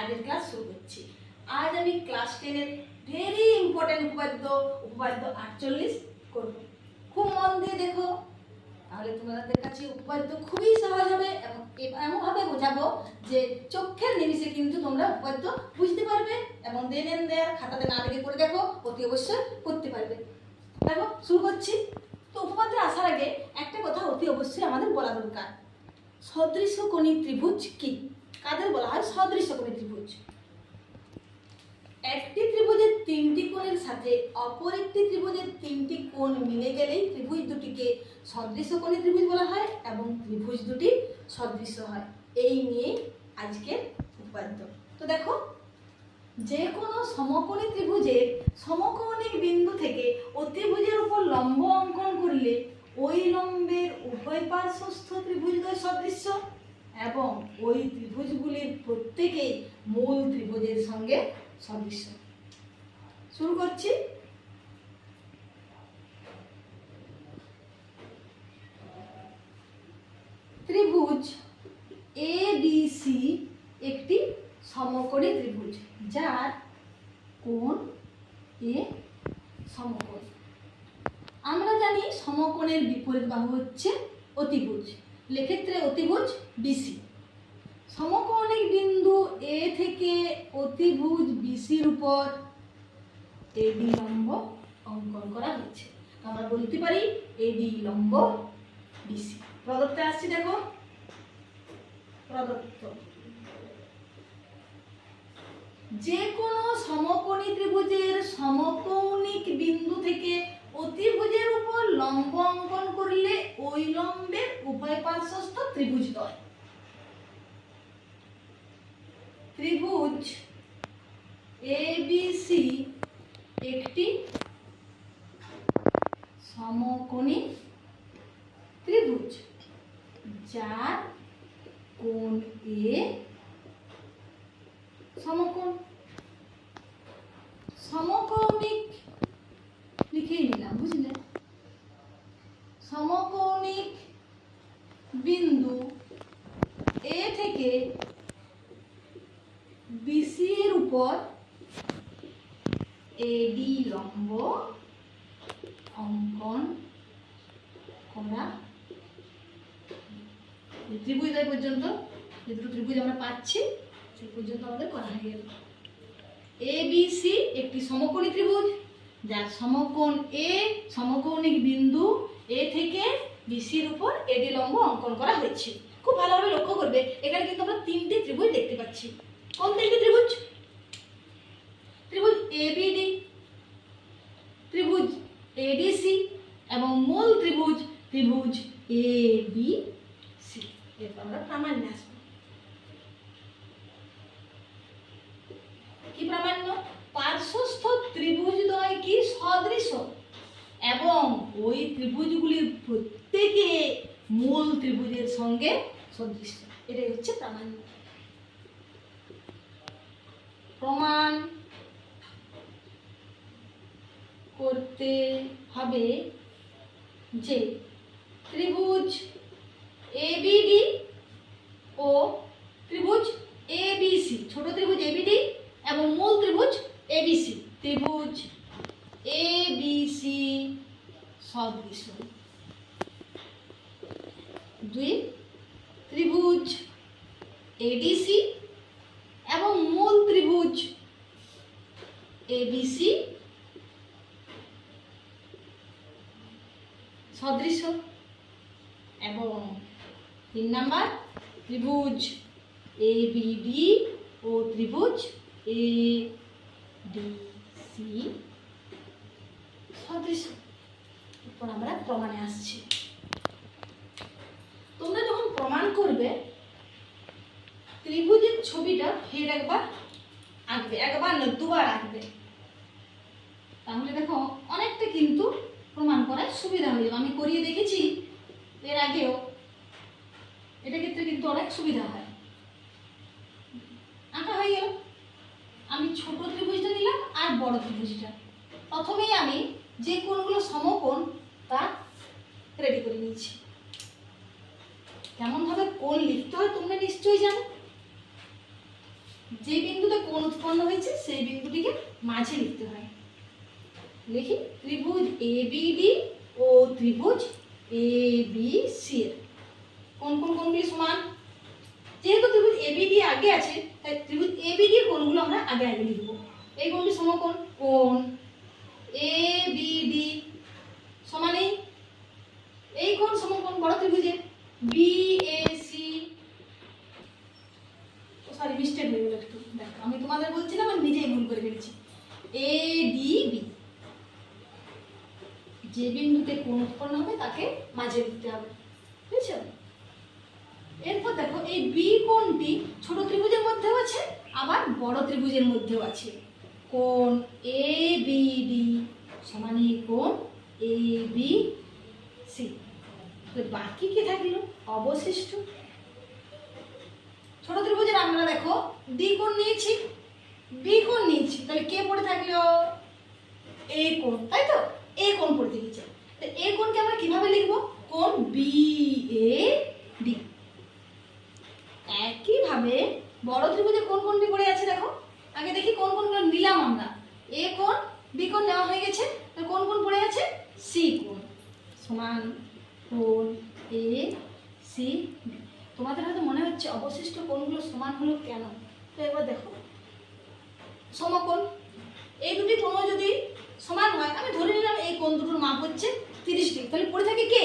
আজের ক্লাস শুরু করছি। আজ আমি ক্লাস টেনের ভেরি ইম্পর্টেন্ট উপপাদ্য উপপাদ্য আটচল্লিশ করব। খুব মন দিয়ে দেখো। তাহলে তোমাদের কাছে উপপাদ্য খুবই সহজ হবে এবং এমনভাবে বোঝাবো যে চোখের নিমিষে কিন্তু তোমরা উপপাদ্য বুঝতে পারবে এবং দেন দেয়ার খাতাতে না লেগে করে দেখো, অতি অবশ্যই করতে পারবে। দেখো, শুরু করছি। তো উপপাদ্যে আসার আগে একটা কথা অতি অবশ্যই আমাদের বলা দরকার। সদৃশ কোণী ত্রিভুজ কি? কাদের বলা হয়? সদৃশ্য কোণী ত্রিভুজ। একটি ত্রিভুজের তিনটি কোণের সাথে অপর একটি ত্রিভুজের তিনটি কোণ মিলে গেলেই ত্রিভুজ দুটিকে সদৃশ্য কোণী ত্রিভুজ বলা হয় এবং ত্রিভুজ দুটি সদৃশ্য হয়। এই নিয়ে আজকের উপাদ্য তো দেখো যে কোনো সমকোণী ত্রিভুজের সমকৌণিক বিন্দু থেকে অতিভুজের উপর লম্ব অঙ্কন করলে ওই লম্বের উভয় পার্শ্বস্থ ত্রিভুজদ্বয় সদৃশ্য এবং ওই ত্রিভুজগুলির প্রত্যেকেই মূল ত্রিভুজের সঙ্গে সদৃশ্য। শুরু করছি। ত্রিভুজ এ সি একটি সমকোণী ত্রিভুজ, যার কোণ এ সমকোণ। আমরা জানি সমকোণের বিপরীত বাহু হচ্ছে অতিভুজ। লেক্ষেত্রে অতিভুজ বিসি। সমকৌণিক বিন্দু এ থেকে অতিভুজ বিসির উপর এডি লম্ব অঙ্কন করা হয়েছে। আমরা বলতে পারি এডি লম্ব বিসি। প্রদত্ত আসছে দেখো, প্রদত্ত। যে কোনো সমকোণী ত্রিভুজের সমকৌণিক বিন্দু থেকে অতিভুজের উপর লম্ব অঙ্কন করলে ওই লম্বের উভয় পার্শ্বস্থ ত্রিভুজ এবিসি একটি সমকোণী ত্রিভুজ, যার কোণ এ সমকোণ। সমকৌণিক লিখেই নিলাম, বুঝলে? সমকৌণিক বিন্দু এ থেকে বিসি এর উপর এডি লম্ব অঙ্কন করা ত্রিভুজ এই পর্যন্ত। যে দুটো ত্রিভুজ আমরা পাচ্ছি, সেই পর্যন্ত আমাদের করা হয়ে গেল। এ বি সি একটি সমকোণী ত্রিভুজ, যার সমকোণ এ সমকৌণিক বিন্দু এ থেকে বিসির উপর এডি লম্ব অঙ্কন করা হয়েছে। খুব ভালোভাবে লক্ষ্য করবে, এখানে কিন্তু আমরা তিনটি ত্রিভুজ দেখতে পাচ্ছি। কোন তিনটি ত্রিভুজ? ত্রিভুজ এবিডি ত্রিভুজ এডিসি এবং মূল ত্রিভুজ ত্রিভুজ এ বি সি এরপর আমরা প্রামাণ্য আসব। কি প্রামাণ্য? পার্শ্বস্থ ত্রিভুজ ত্রিভুজদ্বয় কি সদৃশ্য এবং ওই ত্রিভুজগুলির প্রত্যেকে মূল ত্রিভুজের সঙ্গে সদৃশ্য এটাই হচ্ছে প্রামাণ্য প্রমাণ করতে হবে যে ত্রিভুজ এবিডি ও ত্রিভুজ এবিসি ছোট ত্রিভুজ এবিডি এবং মূল ত্রিভুজ এবিসি ত্রিভুজ সদৃশ দুই, ত্রিভুজ এডিসি এবং মূল ত্রিভুজ এবিসি সদৃশ্য এবং তিন নাম্বার, ত্রিভুজ এ বিডি ও ত্রিভুজ এ ডি সি সদৃশ্য। এরপর আমরা প্রমাণে আসছি। তোমরা যখন প্রমাণ করবে, ত্রিভুজের ছবিটা ফের একবার আঁকবে, একবার না, দুবার আঁকবে। তাহলে দেখো, অনেকটা কিন্তু প্রমাণ করার সুবিধা হয়ে যাবে আমি করিয়ে দেখেছি, এর আগেও। এটা ক্ষেত্রে কিন্তু অনেক সুবিধা হয়। আঁকা হয়ে গেল। আমি ছোট ত্রিভুজটা নিলাম আর বড় ত্রিভুজটা। প্রথমেই আমি যে কোণগুলো সমকোণ তা রেডি করে নিয়েছি। কেমনভাবে কোণ লিখতে হয় তোমরা নিশ্চয়ই জানো? যে বিন্দুতে কোণ উৎপন্ন হয়েছে, সেই বিন্দুটিকে মাঝে লিখতে হয়। লিখি ত্রিভুজ এ ডি ও ত্রিভুজ এ বি সি এর। কোন কোন কোনগুলি সমান? যেহেতু ত্রিভুজ এ ডি আগে আছে, তাই ত্রিভুজ এ বি ডি কোণগুলো আমরা আগে আগে লিখব। এই কোণটি সমকোণ, কোণ এ বি ডি সমানে এই কোণ সমকোণ বড় ত্রিভুজের B A C sorry mistake হয়ে গেল একটু, দেখো, আমি তোমাদের বলছিলাম, আমি নিজেই ভুল করে ফেলেছি। এ ডি বি যে বিন্দুতে কোণ উৎপন্ন হবে, তাকে মাঝে দিতে হবে। বুঝছ? এরপর দেখো, এই বি কোণটি ছোট ত্রিভুজের মধ্যেও আছে, আবার বড় ত্রিভুজের মধ্যেও আছে। কোণ এ বি ডি সমান এই কোণ এ বি সি বাকি কি থাকল? অবশিষ্ট। ছোট ত্রিভুজের আমরা দেখো। ডি কোণ নিয়েছি বি কোণ নিয়েছি। তাহলে কে পড়ে থাকল? এ কোণ, তাই তো? এ কোণ পড়ে থেকেছে। তো এ কোণকে আমরা কীভাবে লিখব? কোণ বি এ ডি একইভাবে বড় ত্রিভুজে কোন কোনটি পড়ে আছে দেখো? আগে দেখি কোন কোনগুলো নিলাম আমরা। এ কোণ বি কোণ নেওয়া হয়ে গেছে। কোন কোন পড়ে আছে? সি কোণ সমান কোণ এ সি। তোমাদের হয়তো মনে হচ্ছে অবশিষ্ট কোণগুলো সমান হলো কেন? তো এবার দেখো। সমকোণ। এই দুটি কোণ যদি সমান হয়, আমি ধরে নিলাম এই কোণ দুটোর মাপ হচ্ছে তিরিশ ডিগ্রি। তাহলে পড়ে থাকে কে?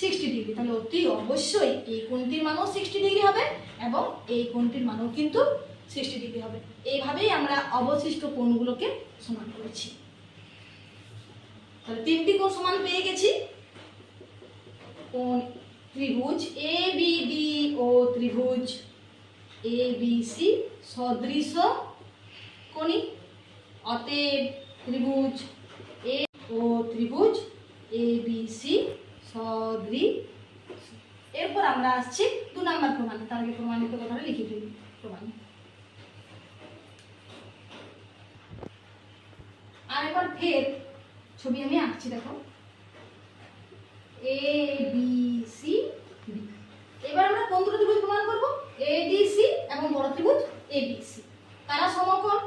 Sixty degree. তাহলে অতি অবশ্যই এই কোণটির মানও সিক্সটি ডিগ্রি হবে এবং এই কোণটির মানও কিন্তু সিক্সটি ডিগ্রি হবে। এইভাবেই আমরা অবশিষ্ট কোণগুলোকে সমান করেছি। তাহলে তিনটি কোণ সমান পেয়ে গেছি। কোণ ত্রিভুজ এ বি ডি ও ত্রিভুজ এ বি সি সদৃশ কোণী। অতএব ত্রিভুজ এ ও ত্রিভুজ এ বি সি সদৃশ। এরপর আমরা আসছি দু নম্বর প্রমাণ। তার আগে প্রমাণিত কথাটা লিখে ফেলি। প্রমাণ। আর এবার ফের ছবি আমি আঁকছি, দেখো। এ বি সি এবার আমরা কোন দুটো ত্রিভুজ প্রমাণ করব? এ ডি সি এবং বড় ত্রিভুজ এ বি সি তারা সমকোণ?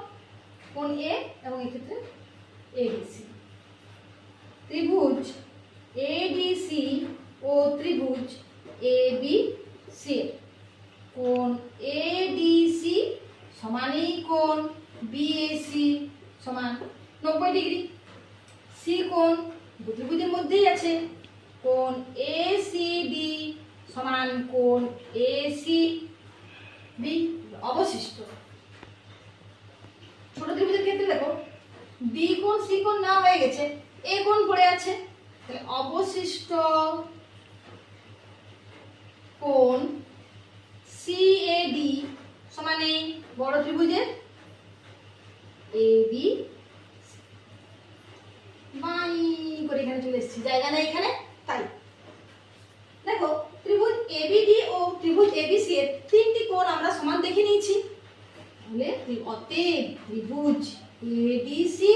কোন এ এবং এক্ষেত্রে এ বি সি ত্রিভুজ এ ডি সি ও ত্রিভুজ এ বি সি কোন এ ডি সি সমানই কোণ? বি এ সি সমান নব্বই ডিগ্রি। সি কোণ দু মধ্যেই আছে। কোণ এ সি ডি সমান কোণ এ সি বি অবশিষ্ট। ছোট ত্রিভুজের ক্ষেত্রে দেখো বি কোণ সি কোণ না হয়ে গেছে এ কোণ পড়ে আছে, তাহলে অবশিষ্ট কোণ সি এ ডি সমান এই বড় ত্রিভুজের এ বি বাই করে এখানে চলে এসেছি। জায়গা নেই এখানে? তাই। দেখো, ত্রিভুজ এবিডি ও ত্রিভুজ এবিসি এর তিনটি কোণ আমরা সমান দেখে নিয়েছি। তাহলে অতএব ত্রিভুজ এডিসি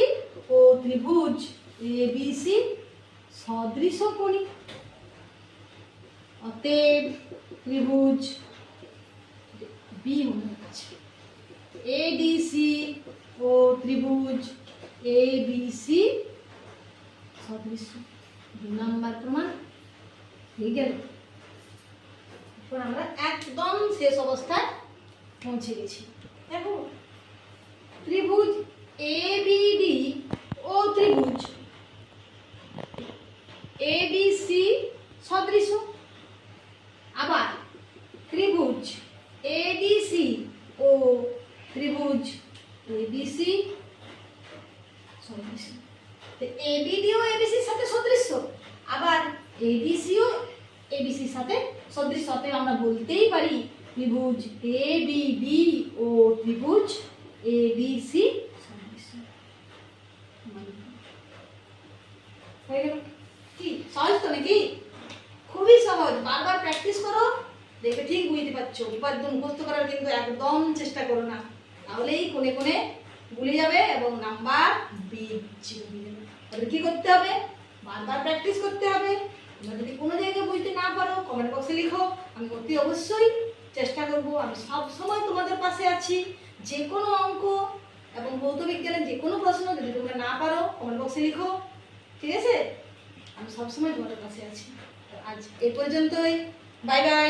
ও ত্রিভুজ এবিসি সদৃশ কোণী অতএব ত্রিভুজ বি মনে হচ্ছে। এডিসি ও ত্রিভুজ এবিসি সদৃশ দু নাম্বার প্রমাণ, হয়ে গেল। এরপর আমরা একদম শেষ অবস্থায় পৌঁছে গেছি। দেখো, ত্রিভুজ এ ডি ও ত্রিভুজ। এ বি সদৃশ আবার ত্রিভুজ এডিসি ও ত্রিভুজ এবিসি সদৃশ আমরা বলতেই পারি ত্রিভুজ এ বি ডি ও ত্রিভুজ এ বি সি কি? সহজ তো নাকি? খুবই সহজ। বারবার প্র্যাকটিস করো দেখে ঠিক বুঝতে পারছ। করার কিন্তু একদম চেষ্টা করো না। তাহলেই কোনে কোনে ভুলে যাবে এবং নাম্বার যাবে। তাহলে কি করতে হবে? বারবার প্র্যাকটিস করতে হবে। তোমরা যদি কোনো জায়গায় বুঝতে না পারো কমেন্ট বক্সে লিখো। আমি অতি অবশ্যই চেষ্টা করব। আমি সব সময় তোমাদের পাশে আছি। যে কোনো অঙ্ক এবং ভৌত বিজ্ঞানের যে কোনো প্রশ্ন যদি তোমরা না পারো কমেন্ট বক্সে লিখো। ঠিক আছে? আমি সবসময় তোমাদের পাশে আছি। আজ এই পর্যন্তই। Bye bye